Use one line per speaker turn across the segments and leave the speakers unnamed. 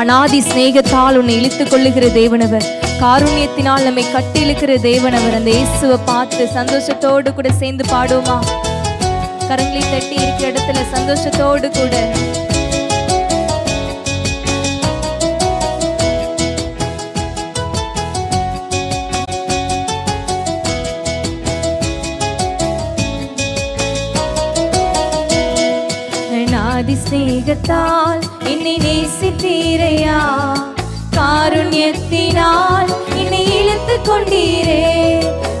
அனாதி சிநேகத்தால் உன்னை இழுத்துக் கொள்ளுகிற தேவனவர். காருண்யத்தினால் நம்மை கட்டி இழுக்கிற தேவனவர். அந்த இயேசுவை பார்த்து சந்தோஷத்தோடு கூட சேர்ந்து பாடுவோமா? கரங்களை தட்டி இருக்கிற இடத்துல சந்தோஷத்தோடு கூட அநாதி சிநேகத்தால் என்னை நேசித்தீரையா? காருண்யத்தினால் என்னை இழுத்துக் கொண்டீரே.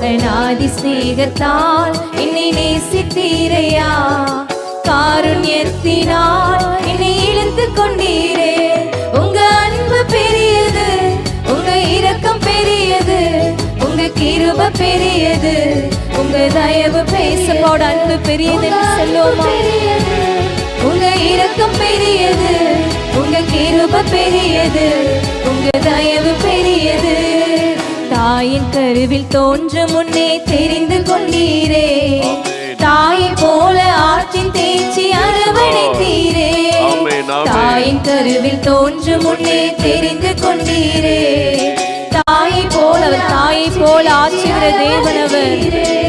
அநாதி சிநேகத்தால் என்னை நேசித்தீரையா? காருண்யத்தினால் என்னை இழுத்துக் கொண்டீரே. உங்க அன்பு பெரியது உங்க இரக்கம் பெரியது உங்க கிருப பெரியது உங்க தயவு பேசப்போட அன்பு பெரியதுன்னு சொல்லுவோமா? உங்க இரக்கம் பெரியது. உங்க கிருப பெரியது. உங்க தயவு பெரியது. தாயின் கருவில் தோன்ற முன்னே தெரிந்து கொண்டீரே. தாயை போல ஆற்றின் தேய்ச்சி அரவணைத்தீரே. தாயின் கருவில் தோன்ற முன்னே தெரிந்து கொண்டீரே. தாயை போல அவர் தாயை போல ஆற்றுகிற தேவனவர்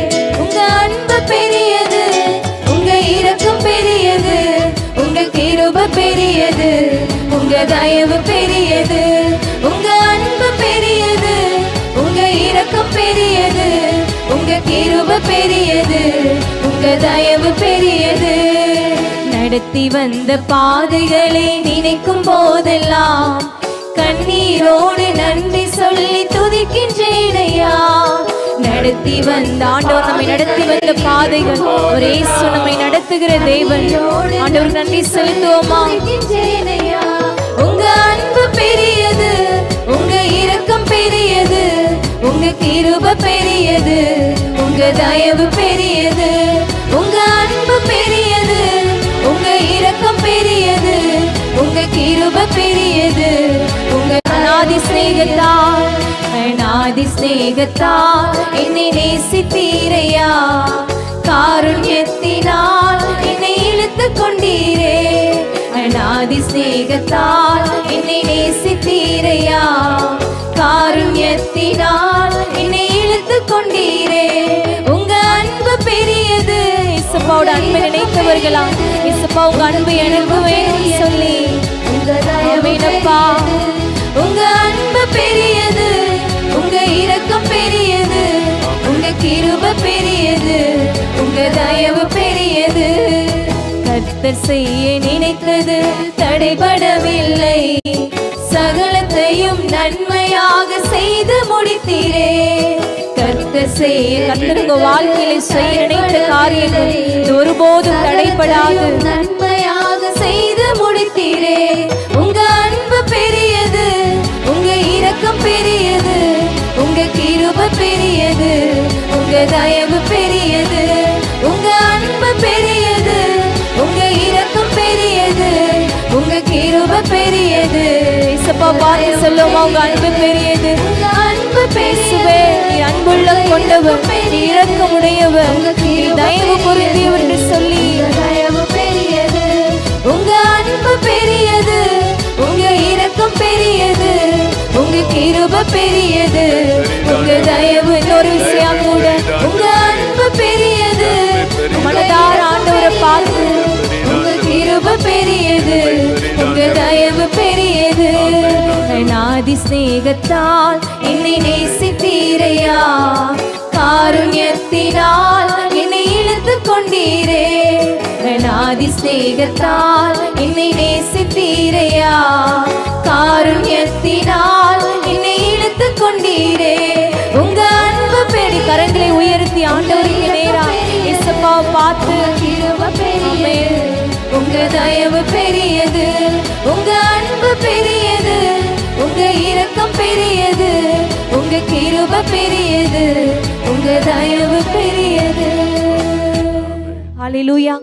உங்க தயவு பெரியது உங்க அன்பு பெரியது உங்க இரக்கம் பெரியது உங்க கிருப பெரியது உங்க தயவு பெரியது. நடத்தி வந்த பாதைகளை நினைக்கும் போதெல்லாம் கண்ணீரோடு நன்றி சொல்லி துதிக்கின்றேனையா நடத்தி வந்த ஆண்டவர் நம்மை நடத்தி வந்த பாதைகள் ஒரே நம்மை நடத்துகிற தேவன். ஆண்டவர் நன்றி செலுத்துவோமா? அன்பு பெரியது உங்க இரக்கம் பெரியது உங்க கிருப பெரியது உங்க தயவு பெரியது உங்க அன்பு பெரியது உங்க இரக்கம் பெரியது உங்க கிருப பெரியது உங்க அநாதி சிநேகத்தால் அநாதி சிநேகத்தால் என்னை நேசித்தீரையா? காருண்யத்தினால் அநாதி என்னை நேசித்தீரையா? காருண்யத்தினால் என்னை இழுத்து கொண்டீரே. உங்க அன்பு பெரியது. இசப்பாவோட அன்பை நினைத்தவர்களா? இசப்பா உங்க அன்பு எனக்கு வேணும் சொல்லி. உங்க தயவேனப்பா உங்க அன்பு பெரியது. உங்க இரக்கம் பெரியது. உங்க கிருப பெரியது. உங்க தயவு பெரியது. கர்த்தர் செய்ய நினைத்தது. தடைபடவில்லை சகலத்தையும் நன்மையாக செய்து முடித்தீரே. கர்த்தர் செய்ய கர்த்தர் வாழ்க்கையில் வாழ்க்கையில செய்ய நினைத்த காரியங்கள் ஒருபோதும் தடைபடாது. நன்மையாக செய்து முடித்தீரே. உங்க அன்பு பெரியது உங்க இரக்கம் பெரியது உங்க கிருப பெரியது உங்க தயவு பெரியது. இசப்பா பார்த்து சொல்லுமா உங்க அன்பு பெரியது. அன்பு பேசுவே. நீ அன்புள்ள கொண்டவர். நீ இரக்கமுடையவர். நீ தயவு பொருந்தியவர் என்று சொல்லி. தயவு பெரியது. உங்க அன்பு பெரியது. உங்க இரக்கம் பெரியது. உங்க கிருப பெரியது. உங்க தயவு இன்னொரு உங்க தயவு பெரியது. நாதி சிநேகத்தால் என்னை நேசித்தீரையா? காருண்யத்தினால் என்னை இழுத்துக் கொண்டீரே. நாதி சிநேகத்தால் என்னை நேசித்தீரையா? காருண்யத்தினால் என்னை இழுத்துக் கொண்டீரே. உங்க அன்பு பெரிய கரங்களை உயர்த்தி ஆண்டவருக்கு நேரா. இசப்பா பார்த்து. உங்க தயவு உங்க தயவு பெரியது. ஹalleluya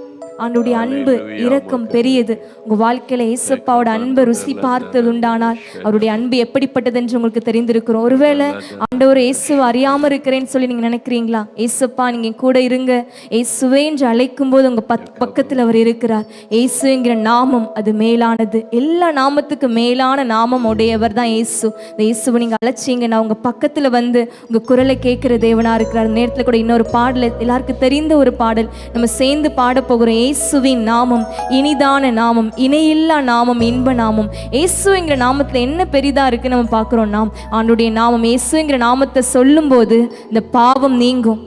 ஆண்டுடைய அன்பு இரக்கம் பெரியது. உங்க வாழ்க்கையில ஏசப்பாவோட அன்பை ருசி பார்த்தது உண்டானால் அவருடைய அன்பு எப்படிப்பட்டது என்று உங்களுக்கு தெரிந்திருக்கிறோம். ஒருவேளை ஆண்டவர் இயேசுவை அறியாம இருக்கிறேன்னு சொல்லி நீங்க நினைக்கிறீங்களா? ஏசப்பா நீங்க என் கூட இருங்க. இயேசுவே என்று அழைக்கும் போது உங்க பக் பக்கத்தில் அவர் இருக்கிறார். இயேசுங்கிற நாமம் அது மேலானது. எல்லா நாமத்துக்கு மேலான நாமம் உடையவர் தான் இயேசு. இந்த இயேசுவை நீங்க அழைச்சிங்கன்னா உங்க பக்கத்துல வந்து உங்க குரலை கேட்கிற தேவனா இருக்கிறார். நேரத்துல கூட இன்னொரு பாடல் எல்லாருக்கும் தெரிந்த ஒரு பாடல். நம்ம சேர்ந்து பாட போகிறோம். இயேசுவின் நாமம் இனிதான நாமம் இணையில்லா நாமம் இன்ப நாமம். இயேசுங்கிற நாமத்தில் என்ன பெரிதா இருக்குன்னு நம்ம பார்க்குறோம் நாம். ஆண்டுடைய நாமம் இயேசுங்கிற நாமத்தை சொல்லும்போது இந்த பாவம் நீங்கும்.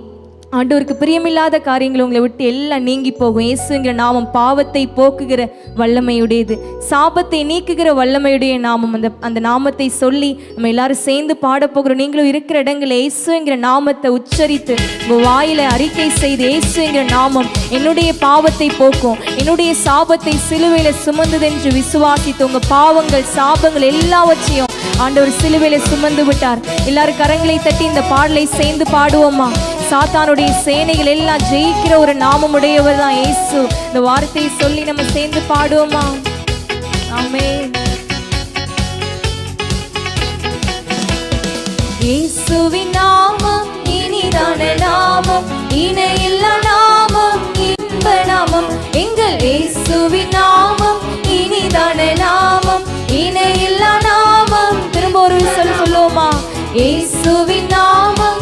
ஆண்டவருக்கு பிரியமில்லாத காரியங்கள் உங்களை விட்டு எல்லாம் நீங்கி போகும். இயேசுங்கிற நாமம் பாவத்தை போக்குகிற வல்லமையுடையது. சாபத்தை நீக்குகிற வல்லமையுடைய நாமம் அந்த அந்த நாமத்தை சொல்லி நம்ம எல்லாரும் சேர்ந்து பாடப்போகிறோம் நீங்களும் இருக்கிற இடங்களில் இயேசுங்கிற நாமத்தை உச்சரித்து உங்கள் வாயில அறிக்கை செய்து இயேசுங்கிற நாமம் என்னுடைய பாவத்தை போக்கும். என்னுடைய சாபத்தை சிலுவையில் சுமந்ததென்று விசுவாசித்து உங்கள் பாவங்கள் சாபங்கள் எல்லாவற்றையும் ஆண்டவர் சிலுவையில் சுமந்து விட்டார். எல்லாரும் கரங்களை தட்டி இந்த பாடலை சேர்ந்து பாடுவோமா? சாத்தானுடைய சேனைகள் எல்லாம் ஜெயிக்கிற ஒரு நாமம் உடையவர் தான் ஏசு இந்த வார்த்தையை சொல்லி நம்ம சேர்ந்து பாடுவோமா? ஆமே இயேசுவின் நாமம் இனிதான நாமம் இணையில்லா நாமம் இன்ப நாமம். எங்கள் இயேசுவின் நாமம் இனிதான நாமம் இணையில்லா நாமம். திரும்ப ஒரு சொல் சொல்லுவோமா? இயேசுவின் நாமம்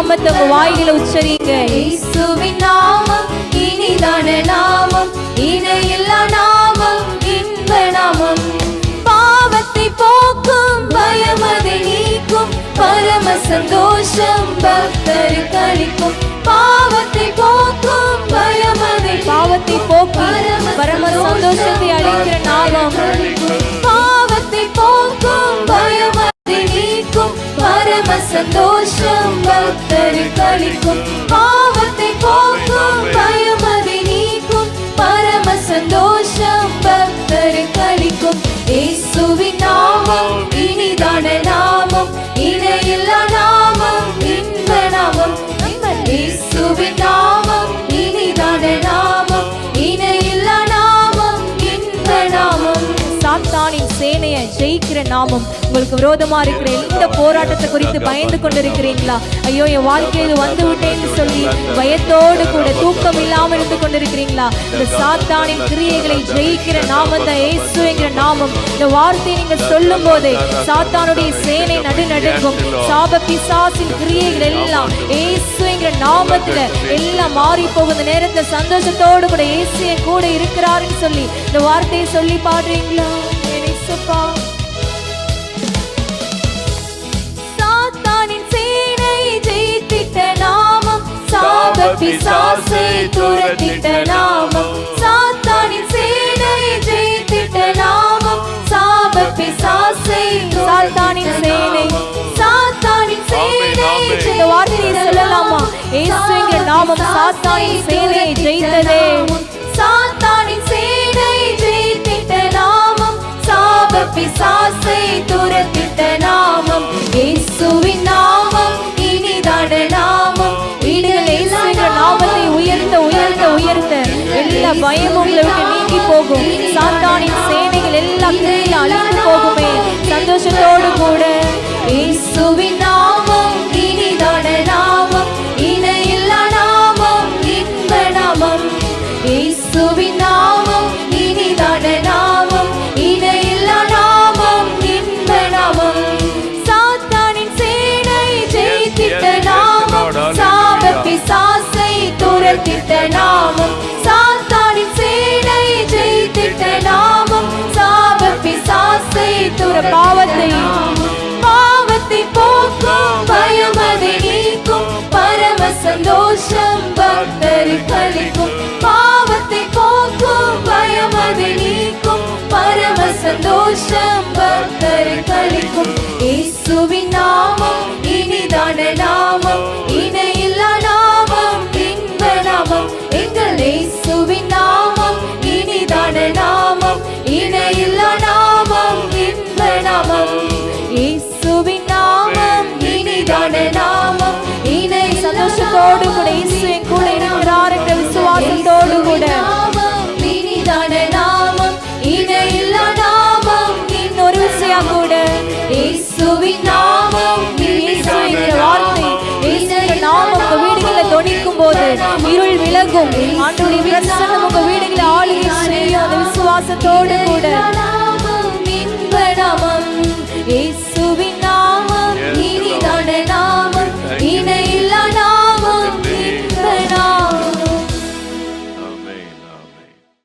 நாமத்தை உங்க வாயில உச்சரிங்க. இயேசுவின் நாமம் இனிதான நாமம் இணையில்லா நாமம் இன்ப நாமம். பாவத்தை போக்கும் பயமதை நீக்கும் பரம சந்தோஷம் பக்தருக்கு அளிக்கும். பக்தருக்கு இயேசுவின் நாமம். இனிதான நாமம். இணையில்லா நாமம். இன்ப நாமம் இயேசுவின் ஜெயிக்கிற நாமம் உங்களுக்கு விரோதமா இருக்கிற எந்த போராட்டத்தை குறித்து பயந்து கொண்டிருக்கிறீங்களா? ஐயோ என் வாழ்க்கையில் வந்து விட்டேன்னு சொல்லி பயத்தோடு கூட தூக்கம் இல்லாமல் இருந்து கொண்டிருக்கிறீங்களா? இந்த சாத்தானின் கிரியைகளை ஜெயிக்கிற நாமம் தான் இயேசு நாமம். இந்த வார்த்தையை நீங்க சொல்லும் போதே சாத்தானுடைய சேனை நடுநடுங்கும். சாப பிசாசின் கிரியைகள் எல்லாம் இயேசு நாமத்துல எல்லாம் மாறி போகும் இந்த சந்தோஷத்தோடு கூட இயேசு என் கூட இருக்கிறாருன்னு சொல்லி இந்த வார்த்தையை சொல்லி பாடுறீங்களா? என்னை சுப்பா பிசாசை துரத்திட்ட நாமம். சாத்தானின் சேனை ஜெயித்திட்ட நாமம். சாப பிசாசை சாத்தானின் சேனை. சாத்தானின் சேனை இந்த வார்த்தையை சொல்லலாமா? இயேசுங்கிற நாமம் சாத்தானின் சேனையை ஜெயித்ததே. சாத்தானின் சேனை ஜெயித்திட்ட நாமம். சாப பிசாசை எல்லா பயமும் உங்களை விட்டு நீங்கி போகும் சாத்தானின் சேனைகள் எல்லா கிரியில அழிந்து போகுமே சந்தோஷத்தோடு கூட. இயேசுவின் நாமம் இனிதான நாமம் இணையில்லா நாமம் இன்ப நாமம். இயேசுவின் நாமம் இனிதான நாமம் இணையில்லா நாமம் இன்ப நாமம். சாத்தானின் சேனை ஜெயித்திட்ட நாமம் சாப பிசாசை துரத்திட்ட நாமம் சந்தோஷம் பக்தருக்கு அளிக்கும் பாவத்தை போக்கும் பயம் அதை நீக்கும் பரம சந்தோஷம் பக்தருக்கு அளிக்கும் இயேசுவின் நாமம் இனிதான நாமம். கூட. இனிதான நாமம் இணையில்லா நாமம்
இன்னொரு கூட.
இயேசுவின் நாமம்
இயேசுவின் வார்த்தை இயேசுவின் நாமம் உங்க வீடுகளில் தொனிக்கும் போது இருள் விலகும். ஆண்டவருடைய பிரசன்னம் உங்க ஆளுகை செய்யும் அந்த விசுவாசத்தோடு கூட.